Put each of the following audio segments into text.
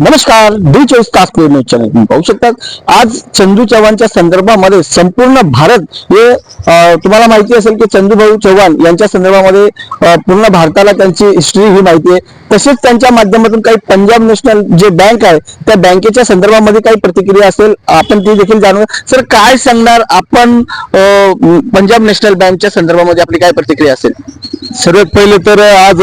नमस्कार डी चोवीस तास न्यूज चॅनल पाहू शकतात. आज चंदू चव्हाणच्या संदर्भामध्ये संपूर्ण भारत हे तुम्हाला माहिती असेल की चंदूभाऊ चव्हाण यांच्या संदर्भामध्ये पूर्ण भारताला त्यांची हिस्ट्री ही माहिती आहे. तसेच त्यांच्या माध्यमातून काही पंजाब नॅशनल जे बँक आहे त्या बँकेच्या संदर्भामध्ये काही प्रतिक्रिया असेल आपण ती देखील जाणू सर काय सांगणार आपण पंजाब नॅशनल बँकच्या संदर्भामध्ये आपली काय प्रतिक्रिया असेल? सर्वात पहिले तर आज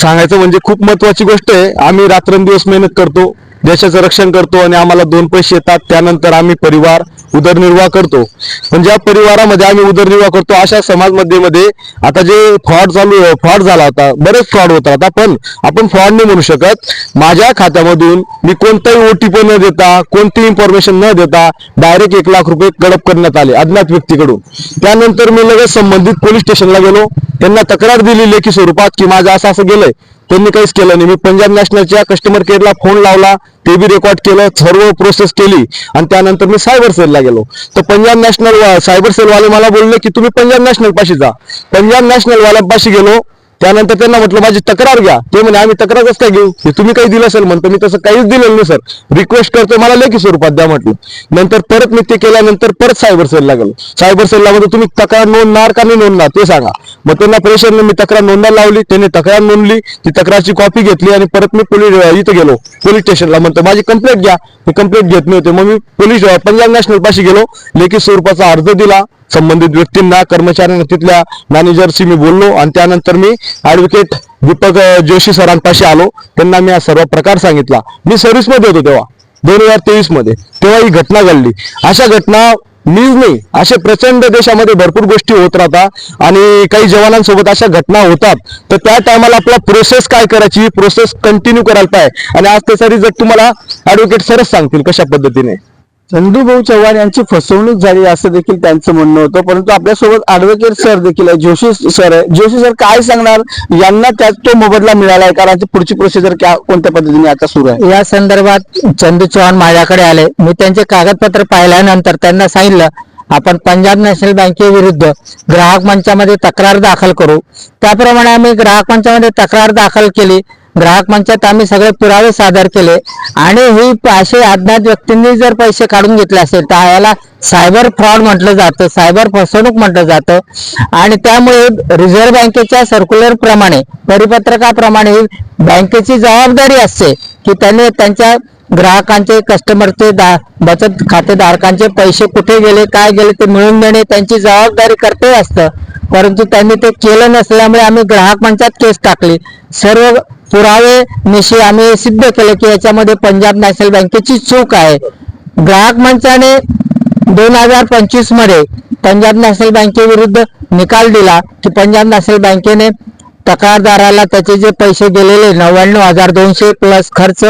सांगायचं म्हणजे खूप महत्वाची गोष्ट आहे. आम्ही रात्रंदिवस मेहनत करतो. देशाचं रक्षण करतो आणि आम्हाला दोन पैसे येतात त्यानंतर आम्ही परिवार उदरनिर्वाह करतो. पण ज्या परिवारामध्ये आम्ही उदरनिर्वाह करतो अशा समाजमध्ये मध्ये आता जे फ्रॉड चालू फ्रॉड झाला होता बरेच फ्रॉड होत आता पण आपण फ्रॉड नाही म्हणू शकत. माझ्या खात्यामधून मी कोणताही ओटीपी न देता कोणतीही इन्फॉर्मेशन न देता डायरेक्ट एक लाख रुपये गडप करण्यात आले अज्ञात व्यक्तीकडून. त्यानंतर मी लगेच संबंधित पोलीस स्टेशनला गेलो. त्यांना तक्रार दिली लेखी स्वरूपात की माझं असं असं गेलंय. त्यांनी काहीच केलं नाही. मी पंजाब नॅशनलच्या कस्टमर केअरला फोन लावला ते बी रेकॉर्ड केलं सर्व प्रोसेस केली आणि त्यानंतर मी सायबर सेलला गेलो. तर पंजाब नॅशनल सायबर सेलवाले मला बोलले की तुम्ही पंजाब नॅशनल पाशी जा. पंजाब नॅशनल वाल्यापाशी गेलो. त्यानंतर त्यांना म्हटलं माझी तक्रार घ्या. ते म्हणे आम्ही तक्रार कसं काय घेऊ? हे तुम्ही काही दिलं असेल म्हणतो मी तसं काहीच दिलेलं नाही सर. रिक्वेस्ट करतो मला लेखी स्वरूपात द्या म्हटलं. नंतर परत मी ते केल्यानंतर परत सायबर सेलला गेलो सायबर सेलला म्हणतो तुम्ही तक्रार नोंदणार का नाही नोंदणार? ते सांगा. मग त्यांना प्रेशरने मी तक्रार नोंदायला लावली. त्यांनी तक्रार नोंदली. ती तक्रारची कॉपी घेतली आणि परत मी पोलीस इथं गेलो पोलीस स्टेशनला म्हणतो माझी कंप्लेंट घ्या. मी कंप्लेंट घेत नव्हते. मग मी पोलीस पंजाब नॅशनल पाशी गेलो लेखी स्वरूपाचा अर्ज दिला. संबंधित व्यक्तींना कर्मचाऱ्यांना तिथल्या मॅनेजरशी मी बोललो आणि त्यानंतर मी ऍडव्होकेट दीपक जोशी सरांपाशी आलो. त्यांना मी हा सर्व प्रकार सांगितला. मी सर्व्हिसमध्ये होतो तेव्हा. दोन हजार तेवीसमध्ये. तेव्हा ही घटना घडली. अशा घटना मीच नाही. असे प्रचंड देशामध्ये भरपूर गोष्टी होत राहतात आणि काही जवानांसोबत अशा घटना होतात. तर त्या टायमाला आपला प्रोसेस काय करायची? प्रोसेस कंटिन्यू करायला पाहिजे. आणि आज त्याचा रिझल्ट तुम्हाला ऍडव्होकेट सरच सांगतील कशा पद्धतीने. चंदूभाऊ चव्हाण यांची फसवणूक झाली असं देखील त्यांचं म्हणणं होतं. परंतु आपल्यासोबत ऍडव्होकेट सर देखील आहे जोशी सर आहे जोशी सर काय सांगणार? यांना त्यात तो मोबदला मिळाला आहे कारण पुढची प्रोसिजर क्या कोणत्या पद्धतीने आता सुरू आहे? या संदर्भात चंदू चव्हाण माझ्याकडे आले. मी त्यांचे कागदपत्र पाहिल्यानंतर त्यांना सांगितलं आपण पंजाब नॅशनल बँकेविरुद्ध ग्राहक मंचामध्ये तक्रार दाखल करू. त्याप्रमाणे आम्ही ग्राहक मंचामध्ये तक्रार दाखल केली. ग्राहक मंचात आम्ही सगळे पुरावे सादर केले. आणि ही असे अज्ञात व्यक्तींनी जर पैसे काढून घेतले असेल तर याला सायबर फ्रॉड म्हटलं जातं सायबर फसवणूक म्हटलं जातं. आणि त्यामुळे रिझर्व्ह बँकेच्या सर्क्युलर प्रमाणे परिपत्रकाप्रमाणे बँकेची जबाबदारी असते की त्यांनी त्यांच्या ग्राहकांचे कस्टमरचे दा बचत खातेधारकांचे पैसे कुठे गेले काय गेले ते मिळून देणे त्यांची जबाबदारी करते असतं. परंतु त्यांनी ते केलं नसल्यामुळे आम्ही ग्राहक मंचात केस टाकली. सर्व पुरावे निशी आम्ही सिद्ध केले की याच्यामध्ये पंजाब नॅशनल बँकेची चूक आहे. ग्राहक मंचाने दोन हजार पंचवीसमध्ये पंजाब नॅशनल बँकेविरुद्ध निकाल दिला की पंजाब नॅशनल बँकेने तक्रारदाराला त्याचे जे पैसे गेलेले नव्याण्णव हजार दोनशे प्लस खर्च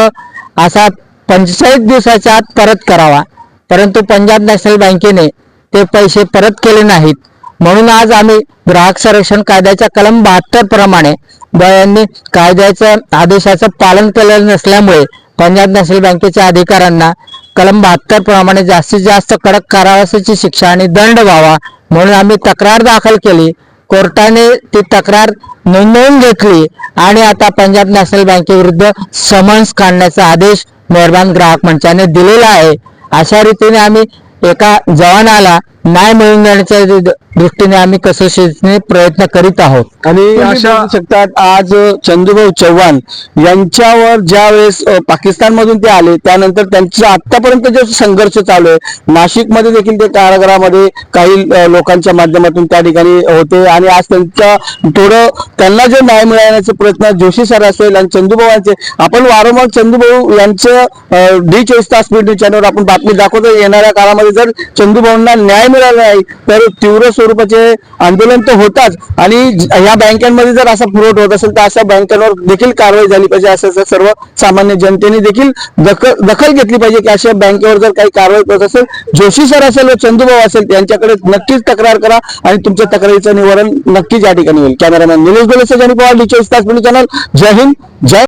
असा पंचेचाळीस दिवसाच्या आत परत करावा. परंतु पंजाब नॅशनल बँकेने ते पैसे परत केले नाहीत. म्हणून आज आम्ही ग्राहक संरक्षण कायद्याच्या कलम बहात्तर प्रमाणे यांनी कायद्याच्या आदेशाचं पालन केलेलं नसल्यामुळे पंजाब नॅशनल बँकेच्या अधिकाऱ्यांना कलम बहात्तर प्रमाणे जास्तीत जास्त कडक कारावासाची शिक्षा आणि दंड व्हावा म्हणून आम्ही तक्रार दाखल केली. कोर्टाने ती तक्रार नोंदवून घेतली आणि आता पंजाब नॅशनल बँकेविरुद्ध समन्स काढण्याचा आदेश मेहरबान ग्राहक मंचाने दिलेला आहे. अशा रीतीने आम्ही एका जवानाला न्याय दृ- दृष्टीने आम्ही कसोशीने प्रयत्न करीत आहोत. आणि अशा शकतात. आज चंदूभाऊ चव्हाण यांच्यावर ज्या वेळेस पाकिस्तान मधून ते आले त्यानंतर त्यांचा आतापर्यंत जो संघर्ष चालू आहे नाशिकमध्ये देखील ते कारागृहामध्ये काही लोकांच्या माध्यमातून त्या ठिकाणी होते आणि आज त्यांच्या थोडं त्यांना जे न्याय मिळवण्याचा प्रयत्न जोशी सर असेल आणि चंदूभाऊंचे आपण वारंवार चंदूभाऊ यांचं डी चोवीस तास न्यूज चॅनलवर आपण बातमी दाखवतो येणाऱ्या काळामध्ये जर चंदूभाऊंना न्याय मिळाला नाही. तर तीव्र स्वरूपाचे आंदोलन तर होताच. आणि ज- या बँकांमध्ये जर असा फ्रॉड होत असेल तर अशा बँकांवर देखील कारवाई झाली पाहिजे असं सर्व सामान्य जनतेने देखील दखल दखल घेतली पाहिजे की अशा बँकेवर जर काही कारवाई करत असेल जोशी सर असेल व चंदूभाऊ असेल यांच्याकडे नक्कीच तक्रार करा आणि तुमच्या तक्रारीचं निवारण नक्कीच या ठिकाणी होईल. कॅमेरामॅन निलेश गोलेसे आणि पवार डी चोवीस तास चॅनल. जय हिंद जय